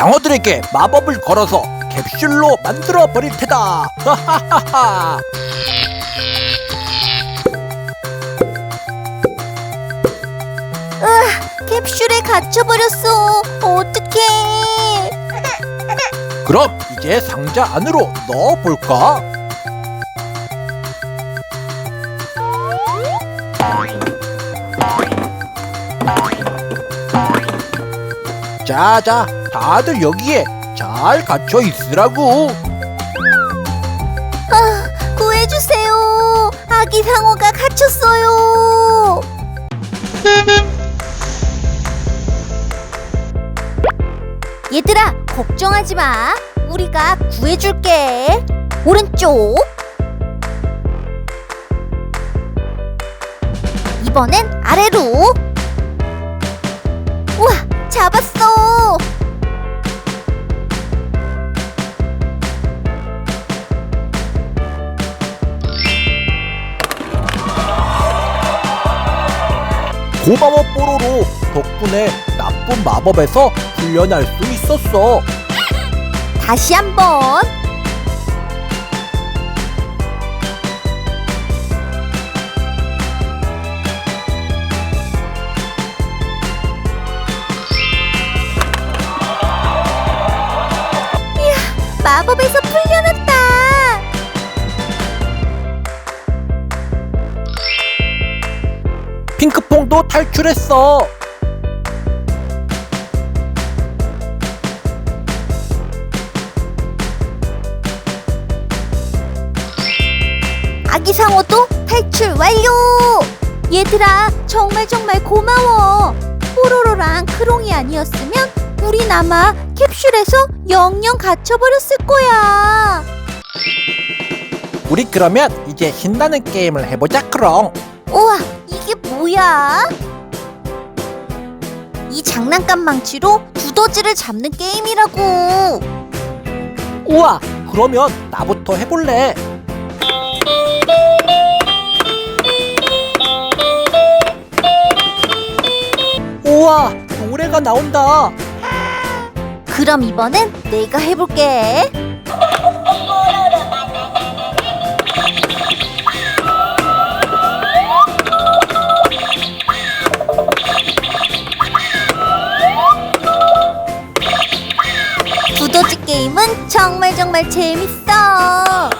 상어들에게 마법을 걸어서 캡슐로 만들어 버릴 테다. 하하하하. 캡슐에 갇혀버렸어. 어떡해. 그럼 이제 상자 안으로 넣어 볼까? 자자, 다들 여기에 잘 갇혀 있으라고. 구해주세요. 아기 상어가 갇혔어요. 얘들아, 걱정하지 마. 우리가 구해줄게. 오른쪽. 이번엔 아래로. 고마워 뽀로로. 덕분에 나쁜 마법에서 풀려날 수 있었어. 다시 한번. 마법에서 풀려났다. 핑크퐁도 탈출했어. 아기 상어도 탈출 완료. 얘들아, 정말 정말 고마워. 뽀로로랑 크롱이 아니었으면 우린 아마 캡슐에서 영영 갇혀버렸을 거야. 우리 그러면 이제 신나는 게임을 해보자 크롱. 우와, 뭐야? 이 장난감 망치로 두더지를 잡는 게임이라고. 우와, 그러면 나부터 해볼래. 우와, 노래가 나온다. 그럼 이번엔 내가 해볼게. 정말 정말 재밌어.